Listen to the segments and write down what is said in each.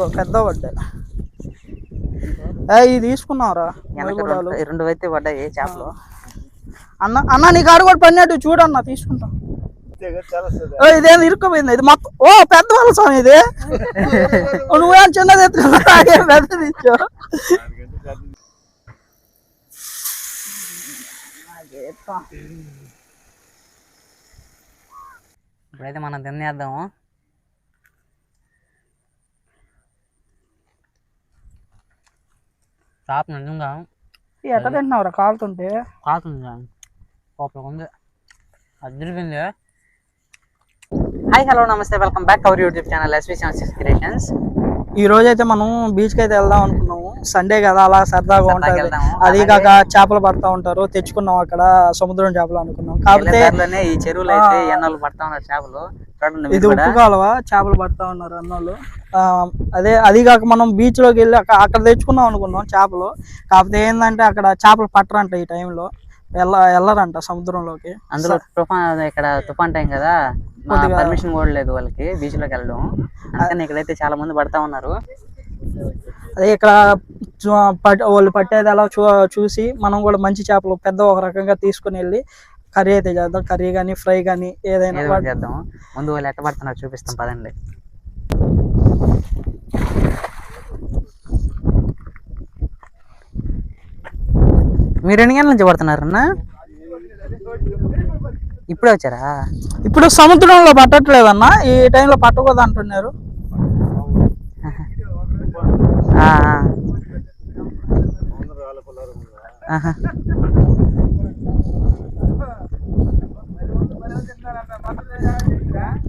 ఇదిగో పెద్ద పడ్డా ఏ ఇది మొయ్యగూడాలు. రెండు- అయితే పడ్డాయి చేపలు? అన్న అన్న నీ కాడు కూడా పడినట్టు చూడన్న తీసుకుంటా. ఇదేం ఇరుక్కుపోయింది ఇది మొత్తం ఓ పెద్ద వాళ్ళ స్వామి ఇది. నువ్వేం చిన్నది ఎత్తుకున్నా పెద్దది ఇచ్చావు ఇప్పుడైతే మనం తినేద్దాము. చేప నిజంగా ఎట్ట తింటున్నావురా? కాలుతుంటే? కాకుండా లోపల ఉంది. అదిరిపోయింది హాయ్ హలో నమస్తే. Welcome back. Our YouTube channel S V seven creations. ఈ రోజు అయితే మనం బీచ్కి అయితే వెళ్దాం అనుకున్నాము సండే కదా అలా సరదాగా ఉంటది. అది కాక చేపలు పడతా ఉంటారు తెచ్చుకున్నాం అక్కడ సముద్రం చేపలు అనుకున్నాం. కాకపోతే ఈ చెరువులో అయితే ఎన్నోళ్ళు పడతా ఉన్నారు చేపలు? ఇది ఉప్పు కాలువ చేపలు పడతా ఉన్నారు అన్నోళ్ళు. ఆ, అదే అది కాక మనం బీచ్లోకి వెళ్ళి అక్క- అక్కడ తెచ్చుకుందాం అనుకున్నాం చేపలు. కాకపోతే ఏంటంటే అక్కడ చేపలు పట్టరంట ఈ టైంలో వెళ్ళ వెళ్ళరంట సముద్రంలోకి. అందులో తుఫాన్ ఇక్కడ తుఫాన్ టైం కదా పర్మిషన్ కూడా లేదు వాళ్ళకి బీచ్లోకి వెళ్ళడం. అందుకని ఇక్కడైతే చాలా మంది పడతా ఉన్నారు. అదే ఇక్కడ వాళ్ళు పట్టేది అలా చూ చూసి మనం కూడా మంచి చేపలు పెద్ద ఒక రకంగా తీసుకుని వెళ్ళి కర్రీ అయితే చేద్దాం. కర్రీ కానీ ఫ్రై కానీ ఏదైనా చేద్దాం ముందు వాళ్ళు ఎట్ట పడుతున్నారు చూపిస్తాం. పదండి. మీరు ఎన్ని గంటల నుంచి పడుతున్నారు అన్న ఇప్పుడే వచ్చారా? ఇప్పుడు సముద్రంలో పట్టట్లేదన్న. ఈ టైంలో పట్టకూడదు అంటున్నారు.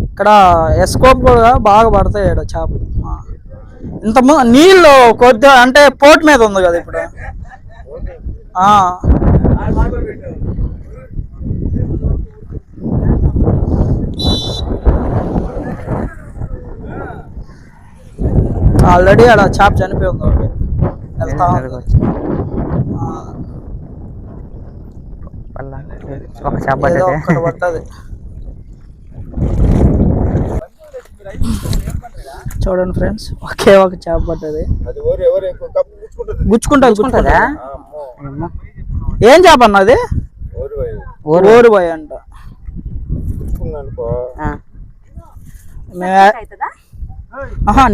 ఇక్కడ ఎస్కోప్ కూడా బాగా పడతాయి ఇక్కడ చేపలు. ఆ. ఇంత ము- నీళ్ళు కొద్దిగా అంటే పోర్ట్ మీద ఉంది కదా ఇప్పుడు. ఆ. ఆల్రెడీ అక్కడ చేప చనిపోయి ఉంది ఒకటి వెళ్తా ఉంది. అదిగో. ఆ. పల్లా. ఒక చేప చూడండి ఫ్రెండ్స్ ఒకే ఒక చేప పడ్డది. గుచ్చుకుంటా గుచ్చుకుంటా అమ్మో. ఏం చేప అన్నది ఊరు. ఓరుబాయ్ అంట.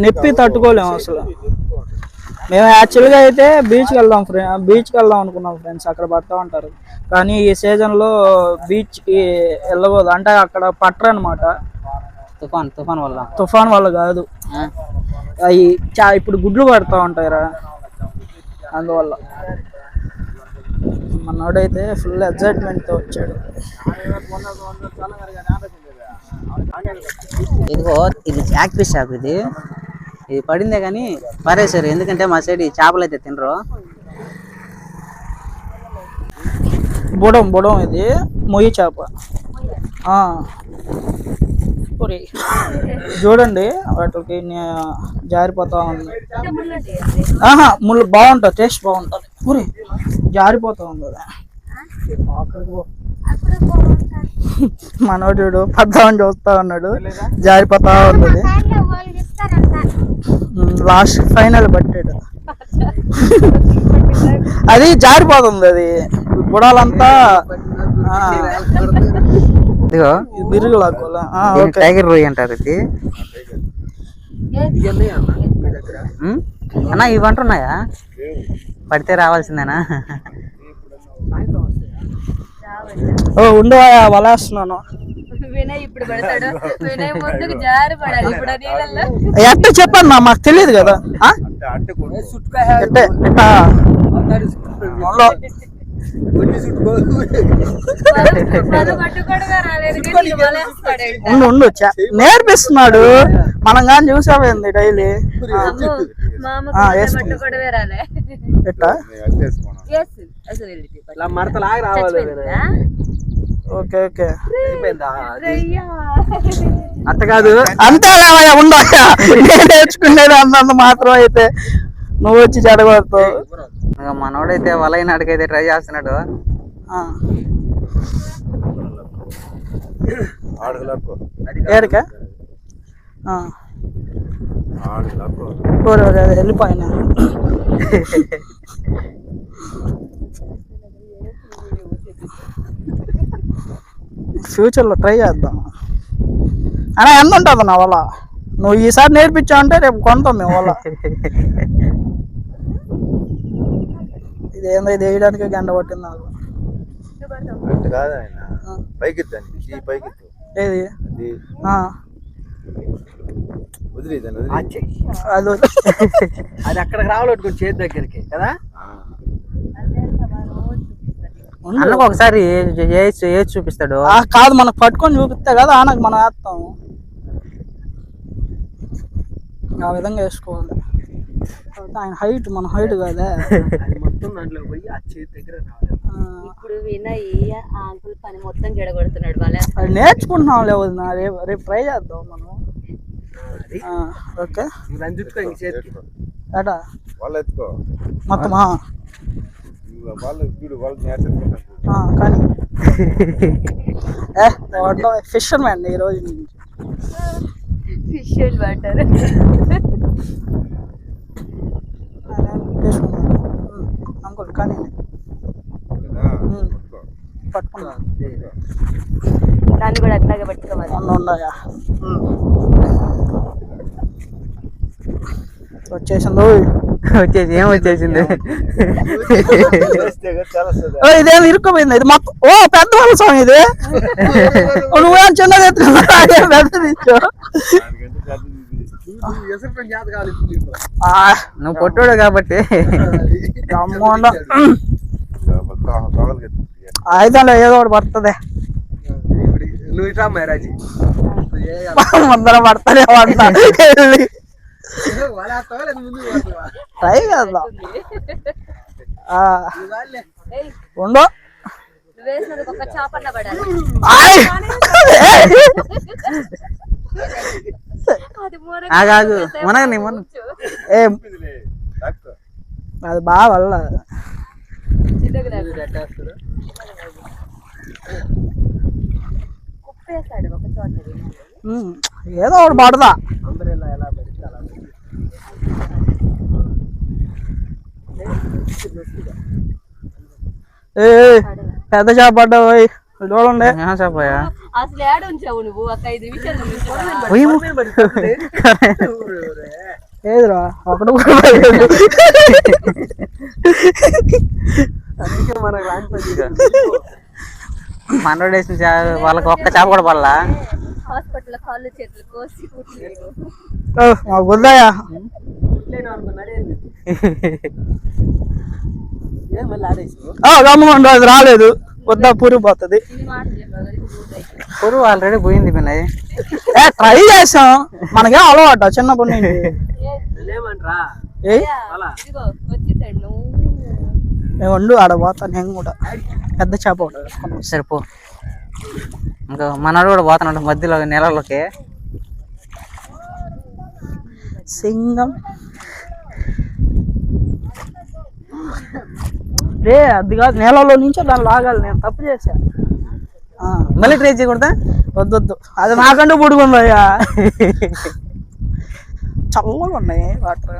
నొప్పి తట్టుకోలేము అసలు. మేము యాక్చువల్గా అయితే బీచ్కి వెళ్దాం ఫ్రెండ్ బీచ్కి వెళ్దాం అనుకున్నాం ఫ్రెండ్స్ అక్కడ పడతా ఉంటారు. కానీ ఈ సీజన్లో బీచ్కి వెళ్ళకూడదు అంటే అక్కడ పట్టరు అనమాట తుఫాన్ తుఫాన్ వల్ల. తుఫాన్ వల్ల కాదు. అవి చా ఇప్పుడు గుడ్లు పడతా ఉంటాయిరా. అందువల్ల. మనోడైతే ఫుల్ ఎగ్జైట్మెంట్తో వచ్చాడు. ఇదిగో ఇది జాక్ ఫిష్ షాప్ ఇది. ఇది పడిందే కానీ పరేసారు ఎందుకంటే మా సైడ్ ఈ చేపలు అయితే తినరు. బుడం బుడం ఇది. మొయ్యి చేప. చూడండి వాటికి జారిపోతా ఉంది. ఆహా ముళ్ళు బాగుంటుంది టేస్ట్ బాగుంటుంది. పూరి జారిపోతా ఉంది. మనోడు పద్దామని చూస్తా ఉన్నాడు. జారిపోతా ఉన్నది లాస్ట్ ఫైనల్ పట్టాడు అది జారిపోతుంది అది. బుడాలంతా ఇదిగో. ఇది బిరుగు టైగర్ రొయ్య అంటారు ఇది? అన్న ఇవి అంటున్నాయా? పడితే రావాల్సిందేనా? ఓ ఉండు వలేస్తున్నాను. వినయ్ ఇప్పుడు పడతాడు. వినయ్ ముందుకు జారి పడాలి ఇప్పుడు ఆ నీళ్ళల్లో ఎట్ట చెప్పాను నా మాకు తెలియదు కదా. ఉండు ఉండు నేర్పిస్తున్నాడు. మనం కానీ చూసామైంది డైలీ? మా అమ్మకు ఓకే ఓకే. అంత కాదు. అంతే లేవయ్యా ఉండవయ్యా నేను నేర్చుకునేది అంతంత మాత్రం అయితే నువ్వు వచ్చి చెడగొడతావు. మనోడైతే వలైనాడికైతే ట్రై చేస్తున్నాడు. ఆ. ఏడికా? వెళ్ళిపోయినా. ఫ్యూచర్లో ట్రై చేద్దాం. అన్నా ఎంత ఉంటుంది నా వల్ల నువ్వు ఈసారి నేర్పించావంటే రేపు కొంటాం మేము వల్ల ఇదేందో ఇది వేయడానికి గంట పట్టింది నాకు. అట్టు కాదు ఆయన. పైకి దాన్ని ఈ పైకి ఏది? అది అక్కడికి రావాలనుకుని చేతి దగ్గరికి కదా. అన్నకు ఒకసారి ఏసి చూపిస్తాడు? ఆ, కాదు మనకు పట్టుకొని చూపిస్తే కదా ఆనకు మనం వేస్తాం ఆ విధంగా వేసుకోవాలి. ఆయన హైట్ మన హైట్ కదా. అది మొత్తం దాంట్లో పోయి ఆ చేతి దగ్గర ఇప్పుడు వినయ్ ఆ అంకుల్ పని మొత్తం వాళ్ళ నేర్చుకుంటున్నాం లేవు రేపు రేపు ట్రై చేద్దాం మనం. ఓకే. ఇంక ఏటా వాళ్ళు ఎత్తుకో మొత్తమా ఇవ్వ, వాళ్ళు చూడు వాళ్ళు నేర్చుకుంటారు ఆ, కానీ ఏ ఫిషర్ మ్యాన్ ఈ రోజు నుంచి ఫిష్ వాటర్ అంకుల్ కానీ కదా ఉమ్. పట్టుకో. పట్టుకున్నా దాన్ని కూడా అట్లాగే పట్టుకోవాలి అన్న ఉన్నాయా వచ్చేసింది. వచ్చేసి ఏం వచ్చేసింది? ఇదేం ఇరుక్కుపోయింది? ఇది మొత్తం ఓ పెద్ద వాళ్ళ స్వామి ఇది. నువ్వేం చిన్నది ఎత్తుకున్నా పెద్దది నువ్వు పొట్టోడు కాబట్టి. ఆయుధంలో ఏదో ఒకటి పడుతుంది. నువ్వు ఇట్లా మైరాజీ ముందర పడతానే పడతా ట్రై. ఏయ్, ఉండు ఆగాగు మునగని మున ఏం. అది బాగా వల్ల. ఏదో ఒకటి పడదా అందరూ ఇలా ఎలా పెడితే అలా పెడితే. ఏ పెద్ద చేప పడ్డా పోయి చూడండి అసలు ఏడ ఉంచావు నువ్వు? ఒక ఐదు నిమిషాలు. ఏదిరా. మనోడు వేసిన చా- వాళ్ళకి ఒక్క చేప కూడా పడలా? హాస్పిటల్ కాళ్ళు చేతులు కోసి ఓ, మా గుద్దయ్యా లేను అనుకున్నాడు ఏంది? ఏం మళ్ళీ ఆడేసావు గమ్మండు అది రాలేదు. వద్దా ఇప్పుడు ఊరికే. పురుగు ఆల్రెడీ పోయింది పిన్నయ్య ఏ ట్రై చేసాం మనకేం అలవాట చిన్నప్పటి నుంచి నేను వండు ఆడ పోతా నేను కూడా. పెద్ద చేప. సరిపో ఇంకా మనోడు కూడా పోతున్నాడు మధ్యలో నెలలోకి. సింగం. రే అది కాదు నేలలో నుంచో దాన్ని లాగాలి నేను తప్పు చేశా. ఆ, మళ్ళీ ట్రై చేయకూడదా? వద్దొద్దు. అది నాకంటే పుడుకుందయ్యా చల్లగా ఉన్నాయి వాటర్.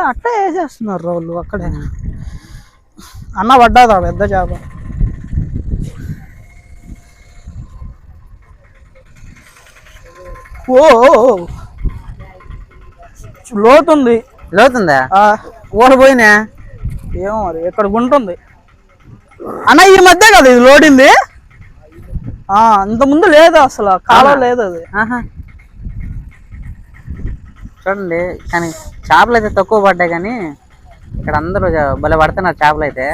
అట్టే వేసేస్తున్నారు రోళ్ళు అక్కడే. అన్న పడ్డా పెద్ద చేప. ఓ. లోతుంది. లోతుందా? ఆ, ఓడిపోయినా ఏమో మరి ఇక్కడ ఉంటుంది? అన్న ఈ మధ్య కదా ఇది లోడింది? ఆ ఇంత ముందు లేదు అసలు కాలం లేదు అది. చూడండి కానీ చేపలు అయితే తక్కువ పడ్డాయి కానీ ఇక్కడ అందరూ భలే పడుతున్నారు చేపలు అయితే.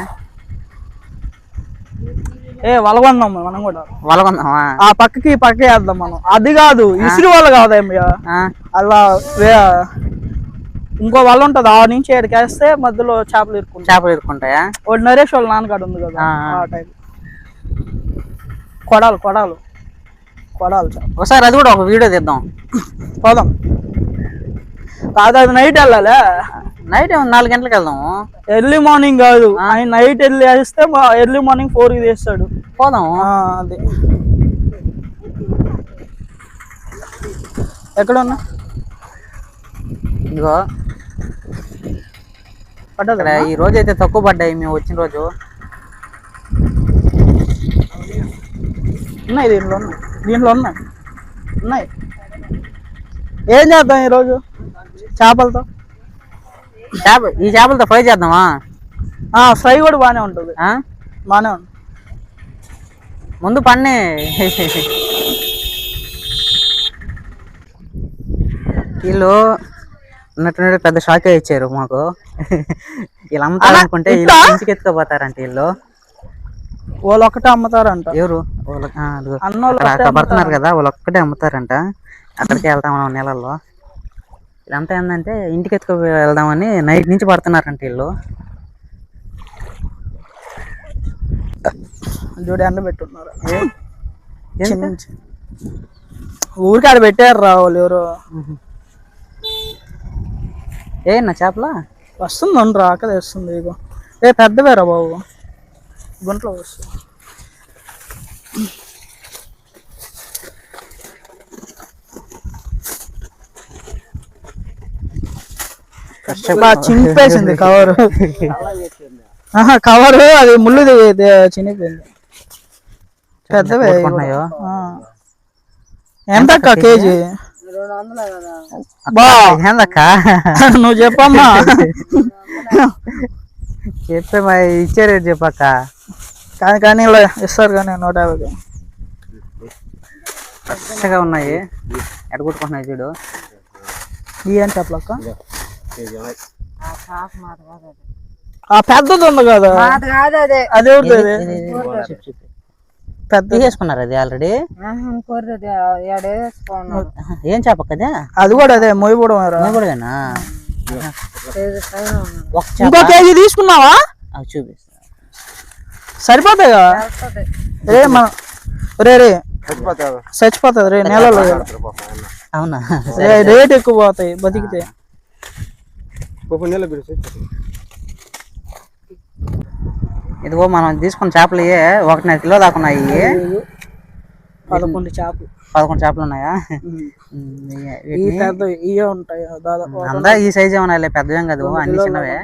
ఏ వలగొందాం మనం కూడా. వలకొందామా ఆ పక్కకి ఈ పక్కకి వేద్దాం మనం. అది కాదు ఇసురు వాళ్ళు ఆ, అలా ఇంకో వల ఉంటది ఆ నుంచి ఏడికి వేస్తే మధ్యలో చేపలు ఇరుక్కుంటాయి. చేపలు ఇరుక్కుంటాయా? ఒకటి నరేష్ వాళ్ళ నాన్నగాడు ఉంది కదా ఆ, టైం కొడాలు కొడాలు. కొడాలు చేప. ఒకసారి అది కూడా ఒక వీడియో తీద్దాం. పోదాం. కాదు అది నైట్ వెళ్ళాలి? నైట్ నాలుగు గంటలకు వెళ్దాము ఎర్లీ మార్నింగ్ కాదు. ఆయన నైట్ వెళ్ళి వేస్తే ఎర్లీ మార్నింగ్ ఫోర్కి తీస్తాడు. పోదాము ఆ, అది. ఎక్కడ ఉన్నా ఇదిగో. పడ్డదా? ఇక్కడ ఈ రోజు అయితే తక్కువ పడ్డాయి మేము వచ్చిన రోజు. ఉన్నాయి దీంట్లో ఉన్నాయి. దీంట్లో ఉన్నాయి. ఉన్నాయి. ఏం చేద్దాం ఈరోజు? చేపలతో? చేప ఈ చేపలతో ఫ్రై చేద్దామా? ఫ్రై కూడా బాగానే ఉంటుంది. ఆ? బాగానే ఉంటుంది ముందు పన్నే. వీళ్ళు ఉన్నట్టు పెద్ద షాకే ఇచ్చారు మాకు. వీళ్ళు అమ్ముతారనుకుంటే వీళ్ళు ఇంటికి ఎత్తుకోపోతారంట వీళ్ళు. వాళ్ళు ఒక్కటే అమ్ముతారంట ఎవరు అక్కడ పడుతున్నారు కదా వాళ్ళు ఒక్కటే అమ్ముతారంట. అక్కడికి వెళ్తాం నెలల్లో. ఇదంతా ఏంటంటే ఇంటికి ఎత్తుకు వెళ్దామని నైట్ నుంచి పడుతున్నారంట వీళ్ళు. చూడు ఎండ పెట్టున్నారు. ఎందుకు? చిన్న చిన్న- ఊరికి ఆడ పెట్టారు రా వాళ్ళు ఎవరు. ఏ నా చేపల? వస్తుంది ఉండు రాక తెస్తుంది ఇగో. ఏ పెద్దవేరా బాబు? గుంట్లో వస్తుంది. చింపేసింది కవర్. కవర్ అది ముళ్ళుది ఇది చినిపోయింది పెద్దవే. ఎంత కేజీ? నువ్వు చెప్పమ్మా చెప్పే మరి ఇచ్చే రేటు చెప్పక్క కానీ కానీ ఇలా ఇస్తారు కానీ నూట యాభైకి ఫ్రెష్గా ఉన్నాయి ఎడగొట్టుకుంటున్నాయి చూడు ఇవి అని చెప్పలక్క ఆ పెద్దది ఉంది కదా అది కాదు అదే అదే ఉంటుంది పెద్ద తీసేసుకున్నారు అది ఆల్రెడీ ఏం చేపక్క అది అది కూడా అదే మొయ్యబూడం చేప. ఇంకో కేజీ తీసుకున్నావా? అవి చూపిస్తా. సరిపోతాయిగా రే మన రే రే. చచ్చిపోతుంది రే నెలలో. అవునా? రేట్ ఎక్కువ పోతాయి బతికితే. బిడ్డ ఇదిగో మనం తీసుకున్న చేపలు ఒకటిన్నర కిలో దాకా ఉన్నాయి. పదకొండు చేపలు. పదకొండు చేపలు ఉన్నాయా. ఈ పెద్ద ఇవే ఉంటాయి. దాదాపు ఈ సైజ్ ఏమన్నా పెద్దవేం కాదు అన్ని చిన్నవే.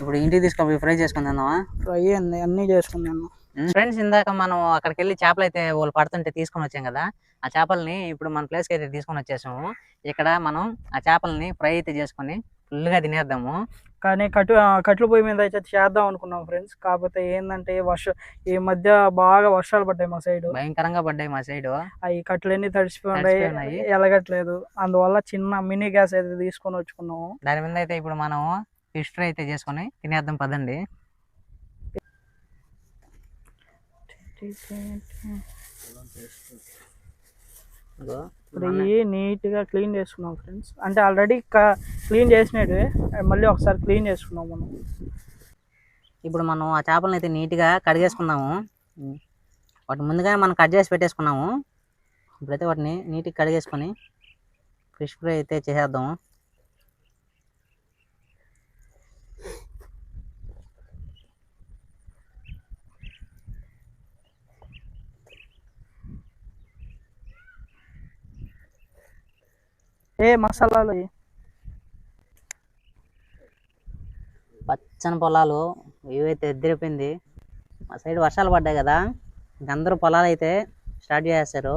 ఇప్పుడు ఇంటికి తీసుకొని ఫ్రై చేసుకుని తిందామా? ఫ్రై అన్ని అన్ని చేసుకున్నాను ఫ్రెండ్స్ ఇందాక మనం అక్కడికి వెళ్ళి చేపలు అయితే వాళ్ళు పడుతుంటే తీసుకొని వచ్చాం కదా ఆ చేపల్ని ఇప్పుడు మన ప్లేస్కి అయితే తీసుకొని వచ్చేసాము. ఇక్కడ మనం ఆ చేపల్ని ఫ్రై అయితే చేసుకొని ఫుల్గా తినేద్దాము. కానీ కట్టు కట్ల పొయ్యి మీద అయితే చేద్దాం అనుకున్నాం ఫ్రెండ్స్. కాకపోతే ఏంటంటే వర్ష ఈ మధ్య బాగా వర్షాలు పడ్డాయి మా సైడ్. భయంకరంగా పడ్డాయి మా సైడ్. అవి కట్లన్నీ ఉన్నాయి. ఎలగట్లేదు. అందువల్ల చిన్న మినీ గ్యాస్ అయితే తీసుకొని వచ్చుకున్నాము. దాని మీద అయితే ఇప్పుడు మనం ఫిష్ ఫ్రై అయితే చేసుకొని తినేద్దాం పదండి. ఇప్పుడు ఇవి నీట్గా క్లీన్ చేసుకున్నాం ఫ్రెండ్స్. అంటే ఆల్రెడీ క్లీన్ చేసినవి మళ్ళీ ఒకసారి క్లీన్ చేసుకున్నాం మనం. ఇప్పుడు మనం ఆ చేపలను అయితే నీట్గా కడిగేసుకున్నాము వాటి ముందుగానే మనం కట్ చేసి పెట్టేసుకున్నాము. ఇప్పుడైతే వాటిని నీట్గా కడిగేసుకొని ఫిష్ ఫ్రై అయితే చేసేద్దాము. ఏ మసాలాలు. పచ్చని పొలాలు ఇవైతే ఎద్దిరిపోయింది. మా సైడ్ వర్షాలు పడ్డాయి కదా అందరూ పొలాలు అయితే స్టార్ట్ చేసేస్తారు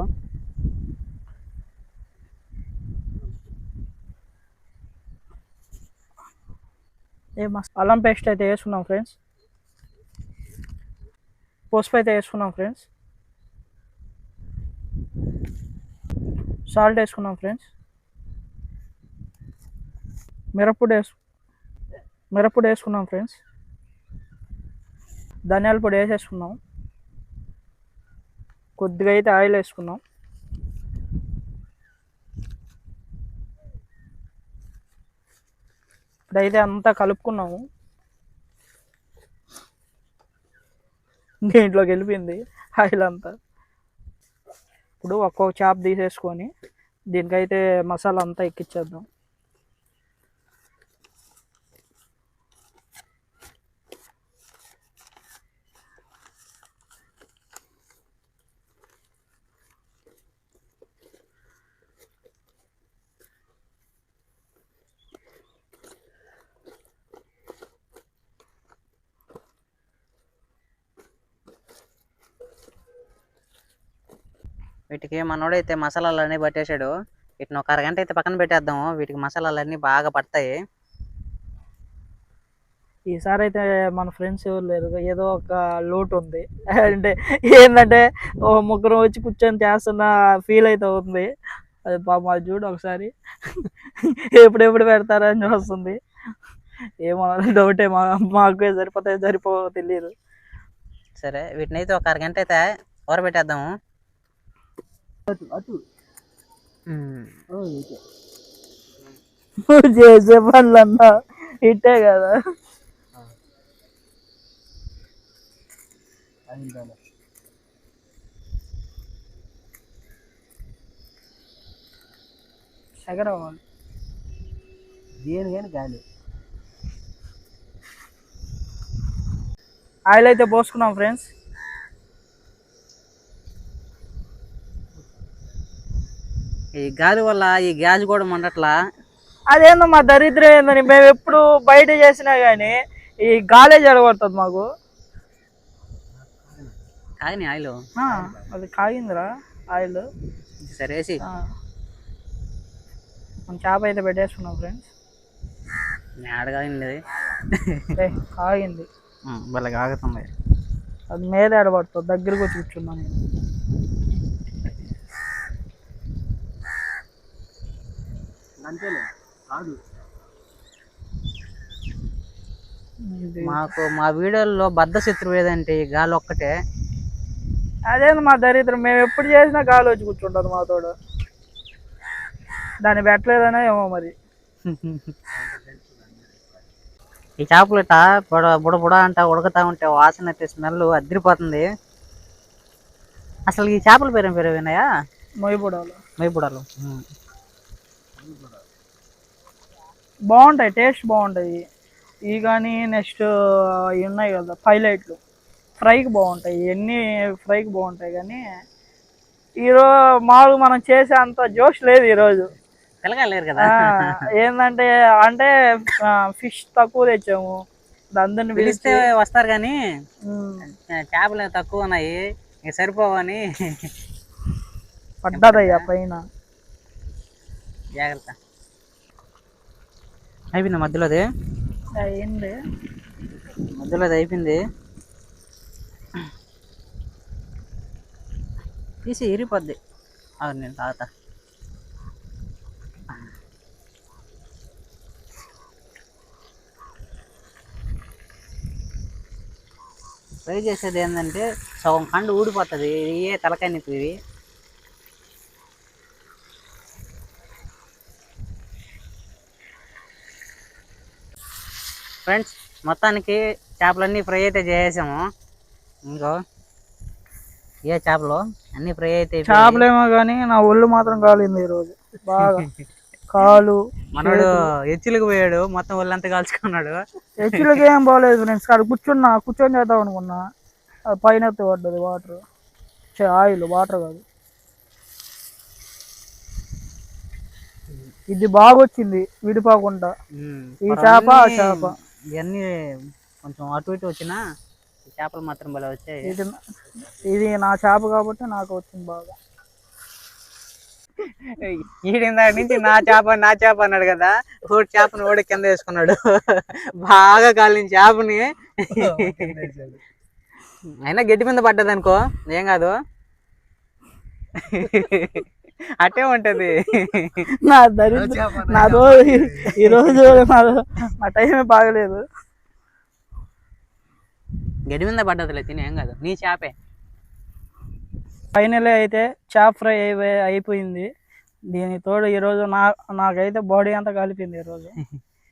ఏ అల్లం పేస్ట్ అయితే వేసుకున్నాం ఫ్రెండ్స్. పసుపు అయితే వేసుకున్నాం ఫ్రెండ్స్. సాల్ట్ వేసుకున్నాం ఫ్రెండ్స్. మిరప్పొడి వేసు మిరప్పొడి వేసుకున్నాం ఫ్రెండ్స్. ధనియాల పొడి వేసేసుకున్నాం. కొద్దిగా అయితే ఆయిల్ వేసుకున్నాం. ఇప్పుడైతే అంతా కలుపుకున్నాము. దీంట్లోకి వెళ్ళిపోయింది ఆయిల్ అంతా. ఇప్పుడు ఒక్కొక్క చాప్ తీసేసుకొని దీనికైతే మసాలా అంతా ఎక్కిచ్చేద్దాం. వీటికి మనోడైతే మసాలాలు అన్నీ పట్టేశాడు. వీటిని ఒక అరగంట అయితే పక్కన పెట్టేద్దాము. వీటికి మసాలాలు అన్నీ బాగా పడతాయి. ఈసారి అయితే మన ఫ్రెండ్స్ ఎవరు లేరు. ఏదో ఒక లోటు ఉంది. అంటే ఏంటంటే ఓ ముగ్గురు వచ్చి కూర్చొని చేస్తున్న ఫీల్ అయితే ఉంది. అది పాపం అది చూడు ఒకసారి. ఎప్పుడెప్పుడు పెడతారని చూస్తుంది. ఏమో డౌటే మా మాకు సరిపోతాయి సరిపో తెలియదు. సరే వీటిని అయితే ఒక అరగంట అయితే ఊరబెట్టేద్దాము. ఉమ్. నువ్వు చేసే పనులన్నా ఇట్టే కదా. ఎగరవాలి దేని కానీ గాలి. ఆయిల్ అయితే పోసుకున్నాం ఫ్రెండ్స్. ఈ గాలి వల్ల ఈ గ్యాస్ కూడా మండట్లా అదేందో మా దరిద్రం ఏందని? మేము ఎప్పుడు బయట చేసినా కానీ ఈ గాలే జడగొడుతుంది మాకు. కాగిని ఆయిల్? ఆ, అది కాగిందిరా ఆయిల్. సరే ఆ. మనం చేప అయితే పెట్టేసుకున్నాం ఫ్రెండ్స్. మేడ కాగింది ఏ, కాగింది. భలే కాగుతుంది. అది మీద ఎడబడుతుంది దగ్గరకు వచ్చి కూర్చున్నాను అంతేలే కాదు. మాకు మా వీడియోల్లో బద్ద శత్రువు ఏదంటే ఈ గాలి ఒక్కటే. అదేంది మా దరిద్రం? మేము ఎప్పుడు చేసినా గాలి వచ్చి కూర్చుంటుంది మాతోడు దాన్ని పెట్టలేదనే ఏమో మరి. ఈ చేపలు ఇట్ట బుడ బుడ బుడ అంట ఉడకతా ఉంటే వాసన అయితే స్మెల్ అదిరిపోతుంది అసలు ఈ చేపల పేరు పేరు విన్నాయా మొయ్యబుడాలు మైపుడాలు బాగుంటాయి టేస్ట్ బాగుంటాయి. ఇవి కానీ నెక్స్ట్ ఇవి ఉన్నాయి కదా పైలైట్లు. ఫ్రైకి బాగుంటాయి ఇవన్నీ ఫ్రైకి బాగుంటాయి కానీ ఈరోజు మామూలుగా మనం చేసే అంత జోష్ లేదు ఈరోజు పిల్లగాలేరు కదా. ఆ, ఏందంటే అంటే ఫిష్ తక్కువ తెచ్చాము. అందరిని పిలిస్తే వస్తారు కానీ చేపలు తక్కువ ఉన్నాయి ఇక సరిపోవని. పడ్డదయ్యా పైన. జాగ్రత్త. అయిపోయింది మధ్యలోది? అయింది మధ్యలోది అయిపోయింది. తీసి ఇరిపోద్ది అవును నేను తాగుతా. ఫ్రై చేసేది ఏంటంటే సగం కండు ఊడిపోతుంది. ఇవే తలకాయ నొప్పి ఫ్రెండ్స్ మొత్తానికి చేపలన్నీ ఫ్రై అయితే చేసేసాము. ఇంకో ఏ చేపలు అన్ని ఫ్రై అయితే. చేపలేమో కానీ నా ఒళ్ళు మాత్రం కాలింది ఈరోజు. బాగా కాలు మనోడు ఎచ్చులకు పోయాడు మొత్తం ఒళ్ళంతా కాల్చుకున్నాడు. హెచ్చులకి ఏం బాగలేదు ఫ్రెండ్స్ కాడ కూర్చున్నా కూర్చొని చేద్దాం అనుకున్నా. అది పైన పడ్డది వాటర్. ఆయిల్ వాటర్ కాదు. ఇది బాగా వచ్చింది విడిపోకుండా ఈ చేప ఆ చేప. ఇవన్నీ కొంచెం అటు ఇటు వచ్చినా చేపలు మాత్రం భలే వచ్చాయి. ఇది ఇది నా చేప కాబట్టి నాకు వచ్చింది బాగా. ఈడిందా నుంచి నా చేప నా చేప అన్నాడు కదా ఓడి చేపను ఓడి కింద వేసుకున్నాడు. బాగా కాలిన చేపని. అయినా గడ్డి మీద పడ్డది అనుకో ఏం కాదు. అట్టే ఉంటది. నా దరిద్రం నా రోజు ఈ రోజు నా టైమే బాగలేదు. గడ్డి మీద పడ్డదిలే తిని ఏం కాదు. నీ చేపే. ఫైనల్ అయితే చాప్ ఫ్రై అయిపోయి అయిపోయింది. దీని తోడు ఈరోజు నా నాకైతే బాడీ అంతా కలిపింది ఈరోజు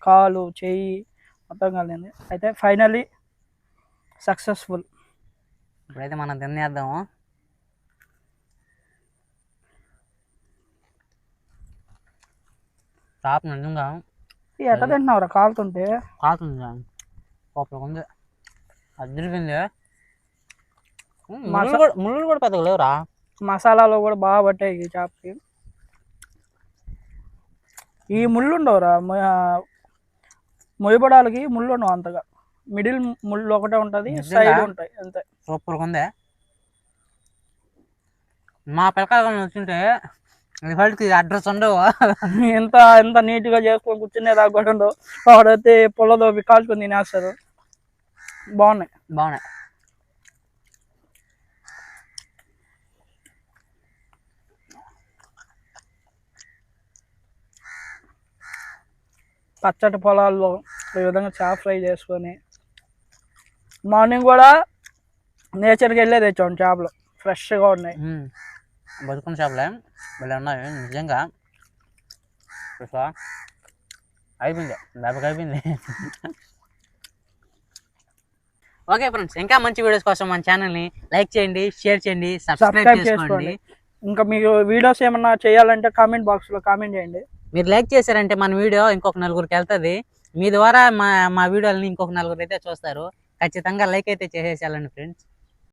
కాలు చెయ్యి మొత్తం కలిగింది అయితే ఫైనల్లీ సక్సెస్ఫుల్ ఇప్పుడైతే మనం తినేద్దాము. చేప నిజంగా ఎట్ట తింటున్నావురా? కాలుతుంటే? కాతుంది లోపల ఉంది. మసా- ముళ్ళు కూడా ముళ్ళు కూడా పెద్దగా లేవురా. మసాలాలో కూడా బాగా పట్టాయి ఈ చేపకి. ఈ ముళ్ళు ఉండవురా. మొ- మొయ్యబడాలకి ముళ్ళు ఉండవు అంతగా. మిడిల్ ముళ్ళు ఒకటే ఉంటుంది? సైడ్ ఉంటాయి అంతే. సూపర్గా ఉంది. మా పిల్లకాయలు వచ్చింటే అడ్రస్ ఉండవు? ఎంత ఎంత నీట్గా చేసుకొని కూర్చునే దాకా కూడా ఉండవు. వాడైతే పొలదోపి కాల్చుకొని తినేస్తారు. బాగున్నాయి. బాగున్నాయి. పచ్చటి పొలాల్లో ఈ విధంగా చేప ఫ్రై చేసుకొని మార్నింగ్ కూడా నేచర్కి వెళ్ళే తెచ్చాం చేపలు. ఫ్రెష్గా ఉన్నాయి. బతుకున్న చేపలే. భలే ఉన్నాయి. నిజంగా చూసా? అయిపోయింది. దాదాపు అయిపోయింది. ఓకే ఫ్రెండ్స్ ఇంకా మంచి వీడియోస్ కోసం మన ఛానల్ని లైక్ చేయండి షేర్ చేయండి సబ్స్క్రైబ్ చేసుకోండి. ఇంకా మీకు వీడియోస్ ఏమన్నా చేయాలంటే కామెంట్ బాక్స్లో కామెంట్ చేయండి. మీరు లైక్ చేశారంటే మన వీడియో ఇంకొక నలుగురికి వెళ్తుంది. మీ ద్వారా మా మా వీడియోలని ఇంకొక నలుగురు అయితే చూస్తారు. ఖచ్చితంగా లైక్ అయితే చేసేసేయాలండి ఫ్రెండ్స్.